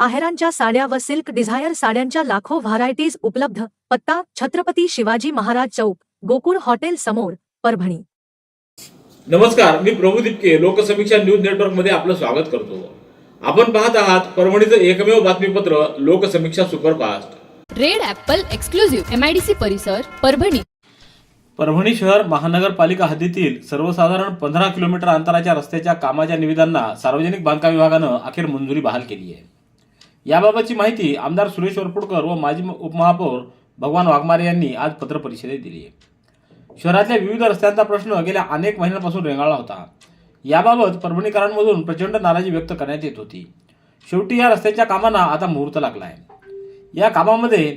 आहेरांच्या साड्या व silk Dzire साड्यांच्या लाखो व्हरायटीज उपलब्ध. पत्ता छत्रपती शिवाजी महाराज चौक गोकुळ हॉटेल समोर परभणी. नमस्कार मी प्रभू दिपके लोकसमीक्षा न्यूज नेटवर्कमध्ये आपलं स्वागत करतो. आपण पाहत आहात परभणीचं एकमेव बातमीपत्र Loksamiksha superfast. Red apple exclusive MIDC परिसर परभणी. परभणी शहर महानगरपालिका हद्दीतील सर्वसाधारण पंधरा किलोमीटर अंतराच्या रस्त्याच्या कामाच्या निविदांना सार्वजनिक बांधकाम विभागानं अखेर मंजुरी बहाल केली आहे. याबाबतची माहिती आमदार सुरेश वरपुडकर व माजी उपमहापौर भगवान वाघमारे यांनी आज पत्रपरिषदेत दिली आहे. शहरातल्या विविध रस्त्यांचा प्रश्न गेल्या अनेक महिन्यांपासून रेंगाळला होता. याबाबत परभणीकरांमधून प्रचंड नाराजी व्यक्त करण्यात येत होती. शेवटी या रस्त्याच्या कामांना आता मुहूर्त लागला आहे या कामामध्ये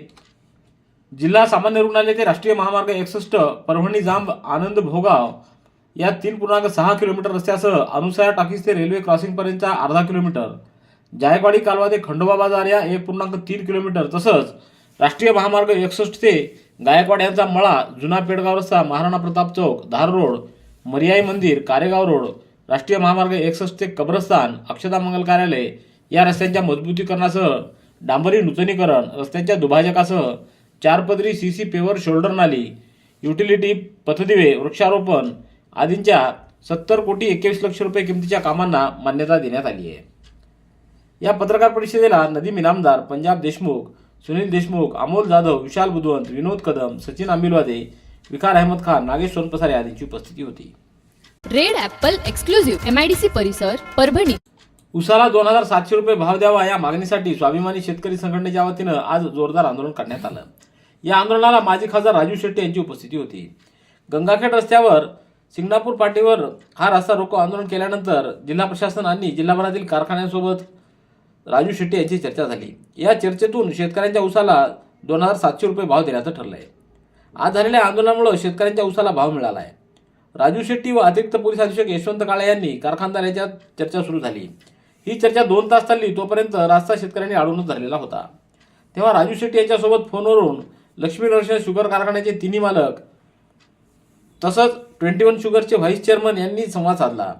जिल्हा सामान्य रुग्णालय ते राष्ट्रीय महामार्ग एकसष्ट परभणी जांब आनंद भोगाव या तीन पूर्णांक सहा किलोमीटर रस्त्यासह अनुसया टाकीस ते रेल्वे क्रॉसिंगपर्यंतचा अर्धा किलोमीटर जायकवाडी कालवा ते खंडोबा बाजार या एक पूर्णांक तीन किलोमीटर तसंच राष्ट्रीय महामार्ग एकसष्ट ते गायकवाड यांचा मळा जुना पेडगाव रस्ता महाराणा प्रताप चौक धार रोड मर्याई मंदिर कारेगाव रोड राष्ट्रीय महामार्ग एकसष्ट ते कब्रस्तान अक्षता मंगल कार्यालय या रस्त्यांच्या मजबूतीकरणासह डांबरी नूतनीकरण रस्त्यांच्या दुभाजकासह चारपदरी सी सी पेवर शोल्डर नाली युटिलिटी पथदिवे वृक्षारोपण आदींच्या सत्तर कोटी एकवीस लक्ष रुपये किमतीच्या कामांना मान्यता देण्यात आली आहे. या पत्रकार परिषदेला नदीम इनामदार पंजाब देशमुख सुनील देशमुख अमोल जाधव विशाल बुधवंत विनोद कदम सचिन आंबिलवादे विकार अहमद खान नागेश सोनपसारे आदींची उपस्थिती होती. रेड ॲपल एक्सक्लुझिव्ह एमआयडीसी परिसर परभणी. उसाला दोन हजार सातशे रुपये भाव द्यावा या मागणीसाठी स्वाभिमानी शेतकरी संघटनेच्या वतीनं आज जोरदार आंदोलन करण्यात आलं. या आंदोलनाला माजी खासदार राजू शेट्टी यांची उपस्थिती होती. गंगाखेड रस्त्यावर सिंगणापूर पाटीवर हा रस्ता रोको आंदोलन केल्यानंतर जिल्हा प्रशासन आणि जिल्हाभरातील कारखान्यांसोबत राजू शेट्टी यांची चर्चा झाली. या चर्चेतून शेतकऱ्यांच्या उसाला दोन हजार सातशे रुपये भाव देण्याचं ठरलं आहे आज झालेल्या आंदोलनामुळे शेतकऱ्यांच्या उसाला भाव मिळाला आहे राजू शेट्टी व अतिरिक्त पोलीस अधीक्षक यशवंत काळे यांनी कारखानदार यांच्यात चर्चा सुरू झाली. ही चर्चा दोन तास चालली तोपर्यंत रास्ता शेतकऱ्यांनी अडवूनच झालेला होता. तेव्हा राजू शेट्टी यांच्यासोबत फोनवरून लक्ष्मी नरसिंह शुगर कारखान्याचे तिन्ही मालक तसंच ट्वेंटी वन शुगरचे व्हाईस चेअरमन यांनी संवाद साधला.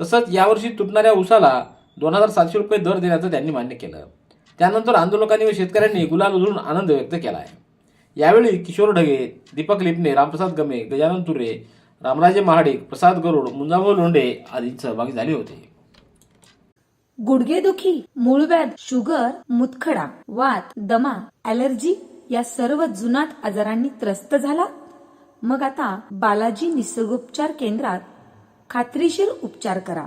तसंच यावर्षी तुटणाऱ्या उसाला दोन हजार सातशे रुपये दर देण्याचं त्यांनी मान्य केलं. त्यानंतर आंदोलकांनी व शेतकऱ्यांनी गुलाल उधळून आनंद व्यक्त केला आहे यावेळी किशोर ढगे दीपक लिपणे रामप्रसाद गमे गजानन तुरे रामराजे महाडिक प्रसाद गरुड मुंजाभाऊ लोंढे आदी सहभागी झाले होते. गुडघेदुखी मूळव्याध शुगर मुतखडा वात दमा अलर्जी या सर्व जुनाट आजारांनी त्रस्त झाला. मग आता बालाजी निसर्गोपचार केंद्रात खात्रीशीर उपचार करा.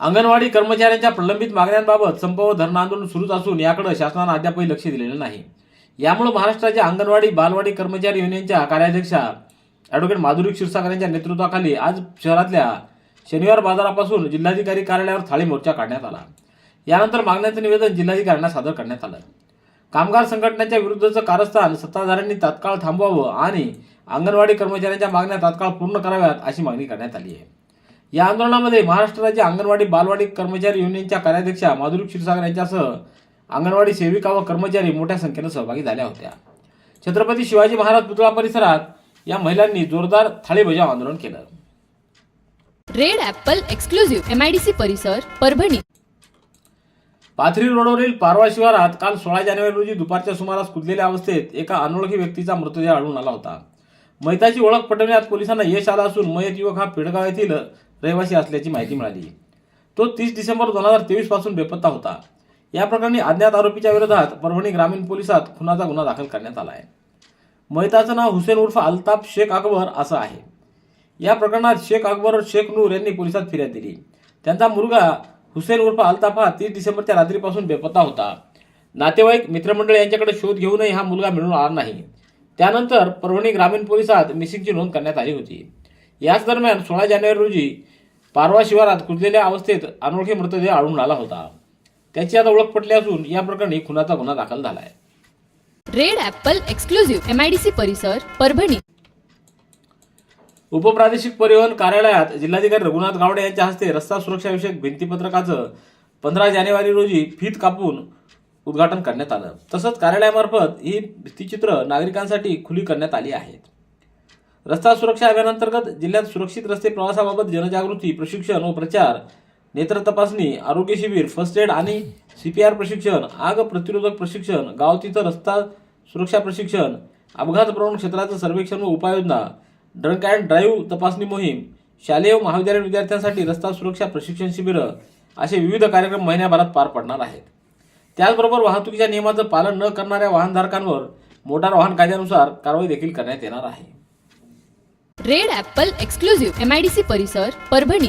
अंगणवाडी कर्मचाऱ्यांच्या प्रलंबित मागण्यांबाबत संप व आंदोलन सुरूच असून याकडे शासनानं अद्यापही लक्ष दिलेलं नाही. यामुळे महाराष्ट्राच्या अंगणवाडी बालवाडी कर्मचारी युनियनच्या कार्याध्यक्षा ॲडव्होकेट माधुरी क्षीरसागर यांच्या नेतृत्वाखाली आज शहरातल्या शनिवार बाजारापासून जिल्हाधिकारी कार्यालयावर थाळी मोर्चा काढण्यात आला. यानंतर मागण्याचं निवेदन जिल्हाधिकाऱ्यांना सादर करण्यात आलं. कामगार संघटनेच्या विरुद्धचं कारस्थान सत्ताधाऱ्यांनी तात्काळ थांबवावं आणि अंगणवाडी कर्मचाऱ्यांच्या मागण्या तात्काळ पूर्ण कराव्यात अशी मागणी करण्यात आली आहे. या आंदोलनामध्ये महाराष्ट्र राज्य अंगणवाडी बालवाडी कर्मचारी युनियनच्या कार्याध्यक्षा माधुरी क्षीरसागर यांच्यासह अंगणवाडी सेविका व कर्मचारी मोठ्या संख्येनं सहभागी झाल्या होत्या. छत्रपती शिवाजी महाराज पुतळा परिसरात या महिलांनी जोरदार थाळी बजाव आंदोलन केलं. रेड ॲपल एक्सक्लुझिव्ह एमआयडीसी परिसर परभणी. पाथरी रोडवरील पारवा शिवारात काल सोळा जानेवारी रोजी दुपारच्या सुमारास कुदलेल्या अवस्थेत एका अनोळखी व्यक्तीचा मृतदेह आढळून आला होता. मैताची ओळख पटवण्यात पोलिसांना यश आलं असून मयत युवक हा पेडगाव येथील रहिवासी असल्याची माहिती मिळाली. तो तीस डिसेंबर दोन हजार तेवीसपासून बेपत्ता होता. या प्रकरणी अज्ञात आरोपीच्या विरोधात परभणी ग्रामीण पोलिसात खुनाचा गुन्हा दाखल करण्यात आला आहे. मैताचं नाव हुसेन उर्फ अल्ताफ शेख अकबर असं आहे. या प्रकरणात शेख अकबर शेख नूर यांनी पोलिसात फिर्याद दिली. त्यांचा मुलगा हुसेन उर्फ अल्ताफ हा तीस डिसेंबरच्या रात्रीपासून बेपत्ता होता. नातेवाईक मित्रमंडळ यांच्याकडे शोध घेऊनही हा मुलगा मिळून आला नाही. त्यानंतर परभणी ग्रामीण पोलिसात मिसिंगची नोंद करण्यात आली होती. याच दरम्यान सोळा जानेवारी रोजी पारवा शिवारात कुजलेल्या अवस्थेत अनोळखी मृतदेह आढळून आला होता. त्याची आता ओळख पटली असून या प्रकरणी खुनाचा गुन्हा दाखल झाला आहे red apple exclusive M I D C परिसर परभणी. उपप्रादेशिक परिवहन कार्यालयात जिल्हाधिकारी रघुनाथ गावडे यांच्या हस्ते रस्ता सुरक्षाविषयक भिंतीपत्रकाचं पंधरा जानेवारी रोजी फीत कापून उद्घाटन करण्यात आलं. तसंच कार्यालयामार्फत ही भित्तीचित्र नागरिकांसाठी खुली करण्यात आली आहेत. रस्ता सुरक्षा अभियानांतर्गत जिल्ह्यात सुरक्षित रस्ते प्रवासाबाबत जनजागृती प्रशिक्षण व प्रचार नेत्र तपासणी आरोग्य शिबिर फर्स्ट एड आणि सी पी आर प्रशिक्षण आग प्रतिरोधक प्रशिक्षण गाव तिथं रस्ता सुरक्षा प्रशिक्षण अपघात प्रवण क्षेत्राचं सर्वेक्षण व उपाययोजना ड्रंक अँड ड्राईव्ह तपासणी मोहीम शालेय व महाविद्यालयीन विद्यार्थ्यांसाठी रस्ता सुरक्षा प्रशिक्षण शिबिरं असे विविध कार्यक्रम महिन्याभरात पार पडणार आहेत. त्याचबरोबर वाहतुकीच्या नियमाचं पालन न करणाऱ्या वाहनधारकांवर मोटार वाहन कायद्यानुसार कारवाई देखील करण्यात येणार आहे. Red apple exclusive M I D C परिसर परभणी.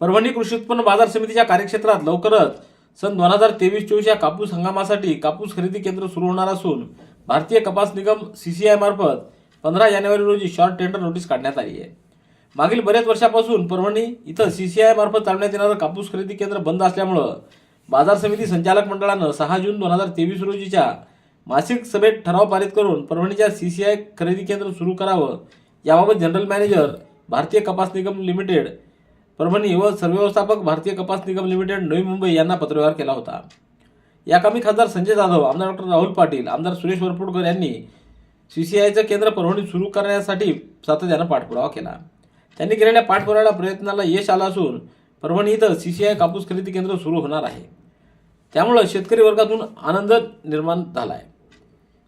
परभणी कृषी उत्पन्न बाजार समितीच्या कार्यक्षेत्रात लवकरच सन दोन हजार तेवीस चोवीस या कापूस हंगामासाठी कापूस खरेदी केंद्र सुरू होणार असून भारतीय कपास निगम सीसीआय मार्फत पंधरा जानेवारी रोजी शॉर्ट टेंडर नोटीस काढण्यात आली आहे. मागील बऱ्याच वर्षापासून परभणी इथं सीसीआय मार्फत चालवण्यात येणारं कापूस खरेदी केंद्र बंद असल्यामुळं बाजार समिती संचालक मंडळानं सहा जून दोन हजार तेवीस रोजीच्या मासिक सभेत ठराव पारित करून परभणीच्या सी सी आय खरेदी केंद्र सुरू करावं. याबाबत जनरल मॅनेजर भारतीय कपास निगम लिमिटेड परभणी व सरव्यवस्थापक भारतीय कपास निगम लिमिटेड नवी मुंबई यांना पत्रव्यवहार केला होता. याकामी खासदार संजय जाधव आमदार डॉक्टर राहुल पाटील आमदार सुरेश वरपुडकर यांनी सी सी आयचं केंद्र परभणीत सुरू करण्यासाठी सातत्यानं पाठपुरावा केला. त्यांनी केलेल्या पाठपुराव्याला प्रयत्नाला यश आलं असून परभणी इथं सी सी आय कापूस खरेदी केंद्र सुरू होणार आहे. त्यामुळं शेतकरी वर्गातून आनंद निर्माण झाला आहे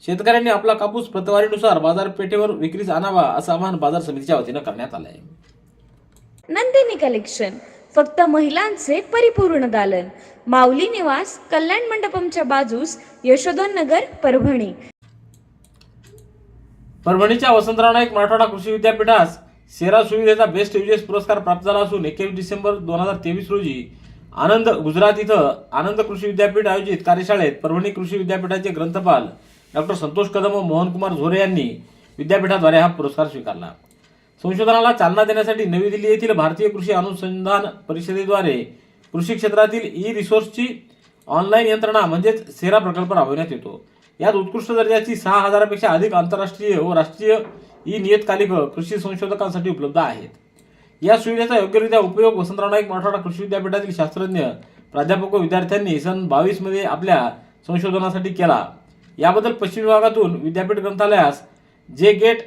शेतकऱ्यांनी आपला कापूस प्रतवारीनुसार बाजारपेठेवर विक्रीस आणावा असं आवाहन बाजार समितीच्या वतीनं करण्यात आलं आहे नंदिनी कलेक्शन फक्त महिलांचे परिपूर्ण दालन. माऊली निवास कल्याण मंडपमच्या बाजूस यशोधन नगर परभणी. परभणीच्या वसंतराव नाईक मराठवाडा कृषी विद्यापीठास सेरा सुविधेचा बेस्ट युजेस पुरस्कार प्राप्त झाला असून एकवीस डिसेंबर दोन हजार तेवीस रोजी आनंद गुजरात इथं आनंद कृषी विद्यापीठ आयोजित कार्यशाळेत परभणी कृषी विद्यापीठाचे ग्रंथपाल डॉक्टर संतोष कदम व मोहनकुमार झोरे यांनी विद्यापीठाद्वारे हा पुरस्कार स्वीकारला. संशोधनाला चालना देण्यासाठी नवी दिल्ली येथील भारतीय कृषी अनुसंधान परिषदेद्वारे कृषी क्षेत्रातील ई रिसोर्सची ऑनलाईन यंत्रणा म्हणजेच सेरा प्रकल्प राबवण्यात येतो. यात उत्कृष्ट दर्जाची सहा हजारापेक्षा अधिक आंतरराष्ट्रीय व राष्ट्रीय ई नियतकालिक कृषी संशोधकांसाठी उपलब्ध आहेत. या सुविधेचा योग्यरित्या उपयोग वसंतराव नाईक मराठवाडा कृषी विद्यापीठातील शास्त्रज्ञ प्राध्यापक व विद्यार्थ्यांनी सन बावीसमध्ये आपल्या संशोधनासाठी केला. याबद्दल पश्चिम विभागातून विद्यापीठ ग्रंथालयास जे गेट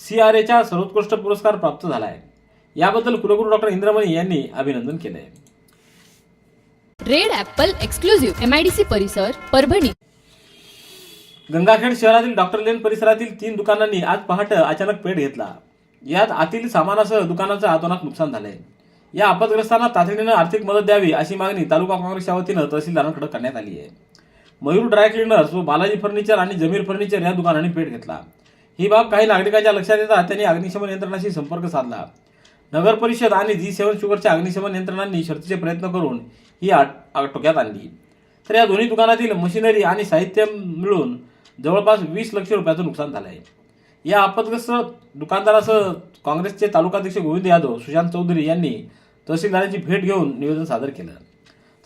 सी आर एचा सर्वोत्कृष्ट पुरस्कार प्राप्त झाला आहे याबद्दल कुलगुरू डॉक्टर इंद्रमणी यांनी अभिनंदन केले आहे red apple exclusive M I D C परिसर परभणी. गंगाखेड शहरातील डॉक्टर लेन परिसरातील तीन दुकानांनी आज पहाटे अचानक पेट घेतला. यात आतील सामानासह दुकानाचं अतोनात नुकसान झालंय. या आपदग्रस्तांना तातडीनं आर्थिक मदत द्यावी अशी मागणी तालुका काँग्रेसच्या वतीनं तहसीलदारांकडे करण्यात आली आहे मयूर ड्राय क्लिनर्स व बालाजी फर्निचर आणि जमीर फर्निचर या दुकानांनी पेट घेतला. ही बाब काही नागरिकांच्या लक्षात येतात त्यांनी अग्निशमन यंत्रणाशी संपर्क साधला. नगर परिषद आणि जी सेवन शुगरच्या अग्निशमन यंत्रणांनी शर्तीचे प्रयत्न करून ही आट आटोक्यात आणली. तर या दोन्ही दुकानातील मशिनरी आणि साहित्य मिळून जवळपास वीस लक्ष रुपयाचं नुकसान झालं आहे या आपदग्रस्त दुकानदारासह काँग्रेसचे तालुकाध्यक्ष गोविंद यादव सुशांत चौधरी यांनी तहसीलदारांची भेट घेऊन निवेदन सादर केलं.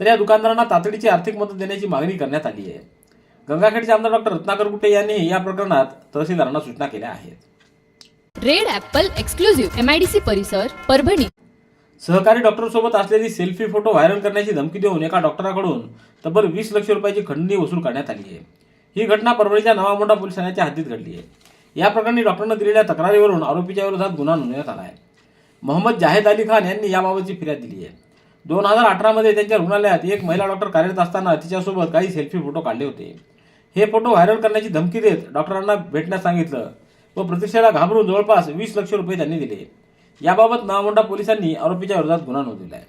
तर या दुकानदारांना तातडीची आर्थिक मदत देण्याची मागणी करण्यात आली आहे. गंगाखेडचे आमदार डॉक्टर रत्नाकर गुट्टे यांनी या प्रकरणात तहसीलदारांना सूचना केल्या आहेत. Red apple exclusive M I D C परिसर परभणी. सहकारी डॉक्टरसोबत असलेली सेल्फी फोटो व्हायरल करण्याची धमकी देऊन एका डॉक्टराकडून तब्बल वीस लक्ष रुपयाची खंडणी वसूल करण्यात आली आहे. ही घटना परभणीच्या नवामोंडा पोलीस ठाण्याच्या हद्दीत घडली आहे. या प्रकरणी डॉक्टरनं दिलेल्या तक्रारीवरून आरोपीच्या विरोधात गुन्हा नोंदवण्यात आला आहे. मोहम्मद जाहेद अली खान यांनी याबाबतची फिर्याद दिली आहे. दोन हजार अठरामध्ये त्यांच्या रुग्णालयात एक महिला डॉक्टर कार्यरत असताना तिच्यासोबत काही सेल्फी फोटो काढले होते. हे फोटो व्हायरल करण्याची धमकी देत डॉक्टरांना भेटण्यास सांगितलं व प्रतीक्षेला घाबरून जवळपास वीस लक्ष रुपये त्यांनी दिले. याबाबत नवामोंडा पोलिसांनी आरोपीच्या विरोधात गुन्हा नोंदवला आहे.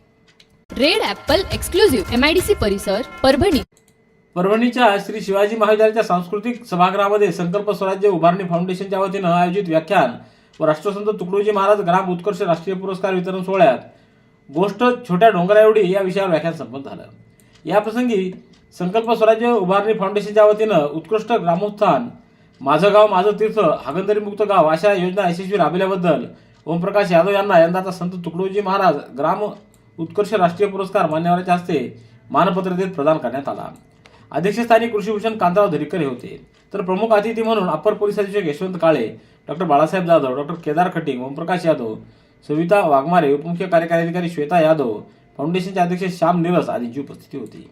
Red apple exclusive M I D C परिसर परभणी. परभणीच्या श्री शिवाजी महाविद्यालयाच्या सांस्कृतिक सभागृहामध्ये संकल्प स्वराज्य उभारणी फाउंडेशनच्या वतीनं आयोजित व्याख्यान व राष्ट्रसंत तुकडोजी महाराज ग्राम उत्कर्ष राष्ट्रीय पुरस्कार वितरण सोहळ्यात गोष्ट छोट्या डोंगरा एवढी या विषयावर व्याख्यान संपन्न झालं. याप्रसंगी संकल्प स्वराज्य उभारणी फाउंडेशनच्या वतीनं उत्कृष्ट ग्रामोत्थान माझं गाव माझं तीर्थ हागंदरीमुक्त गाव अशा योजना यशस्वी राबविल्याबद्दल ओमप्रकाश यादव यांना यंदाचा संत तुकडोजी महाराज ग्राम उत्कर्ष राष्ट्रीय पुरस्कार मान्यवराच्या हस्ते मानपत्र देत प्रदान करण्यात आला. अध्यक्षस्थानी कृषीभूषण कांतराव धरीकर हे होते. तर प्रमुख अतिथी म्हणून अप्पर पोलीस अधीक्षक यशवंत काळे डॉक्टर बाळासाहेब जाधव डॉक्टर केदार खटिंग ओमप्रकाश यादव सविता वाघमारे उपमुख्य कार्यकारी अधिकारी श्वेता यादव फाउंडेशनचे अध्यक्ष श्याम निरस आदींची उपस्थिती होती.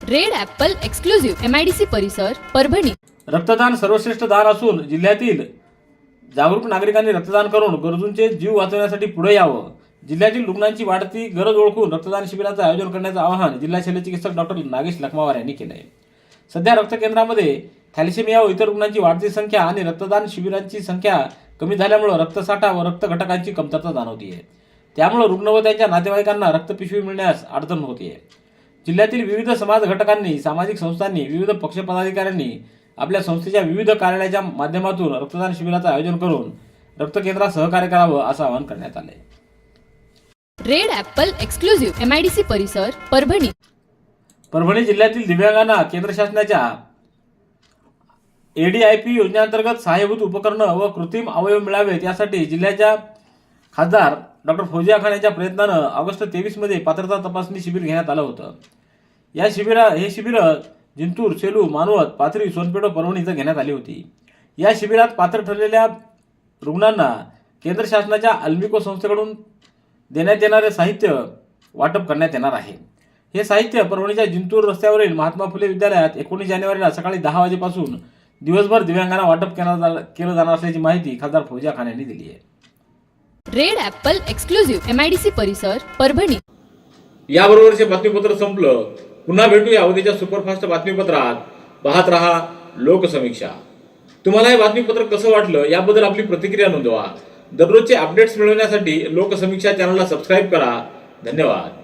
Red apple exclusive M I D C परिसर परभणी. रक्तदान सर्वश्रेष्ठ दान असून जिल्ह्यातील जागरूक नागरिकांनी रक्तदान करून गरजूंचे जीव वाचवण्यासाठी पुढे यावं. जिल्ह्यातील रुग्णांची वाढती गरज ओळखून रक्तदान शिबिराचं आयोजन करण्याचं आवाहन जिल्हा शल्यचिकित्सक डॉक्टर नागेश लखमावार यांनी केलं आहे सध्या रक्त केंद्रामध्ये थॅलिसेमिया व इतर रुग्णांची वाढती संख्या आणि रक्तदान शिबिरांची संख्या कमी झाल्यामुळे रक्तसाठा व रक्त घटकांची कमतरता जाणवतीये. त्यामुळे रुग्ण व त्यांच्या नातेवाईकांना रक्तपिशवी मिळण्यास अडचण होतीये. जिल्ह्यातील विविध समाज घटकांनी सामाजिक संस्थांनी विविध पक्ष पदाधिकाऱ्यांनी आपल्या संस्थेच्या विविध कार्यालयाच्या माध्यमातून रक्तदान शिबिराचं आयोजन करून रक्त केंद्रात सहकार्य करावं असं आवाहन करण्यात आलंय. Red apple exclusive M I D C परिसर परभणी. परभणी जिल्ह्यातील दिव्यांगांना केंद्र शासनाच्या एडीआयपी योजनेअंतर्गत सहाय्यभूत उपकरणं व कृत्रिम अवयव मिळावेत यासाठी जिल्ह्याच्या खासदार डॉक्टर फौजिया खान यांच्या प्रयत्नानं ऑगस्ट तेवीसमध्ये पात्रता तपासणी शिबिर घेण्यात आलं होतं. या शिबिरा हे शिबिर जिंतूर सेलू मानवत पाथरी सोनपेठ परवणी परभणी इथं घेण्यात आली होती. या शिबिरात पात्र ठरलेल्या रुग्णांना केंद्र शासनाच्या अल्मिको संस्थेकडून देण्यात येणारे साहित्य वाटप करण्यात येणार आहे. हे साहित्य परभणीच्या जिंतूर रस्त्यावरील महात्मा फुले विद्यालयात एकोणीस जानेवारीला सकाळी दहा वाजेपासून दिवसभर दिव्यांगांना वाटप केलं केलं जाणार असल्याची माहिती खासदार फौजिया खान यांनी दिली आहे. Red apple exclusive M I D C परिसर परभणी. याबरोबरचे बातमीपत्र संपलं. पुन्हा भेटूया उद्याच्या सुपरफास्ट बातमीपत्रात. पाहत रहा लोकसमीक्षा. तुम्हाला हे बातमीपत्र कसं वाटलं याबद्दल आपली प्रतिक्रिया नोंदवा. दररोजचे अपडेट्स मिळवण्यासाठी लोकसमीक्षा चॅनलला सबस्क्राईब करा. धन्यवाद.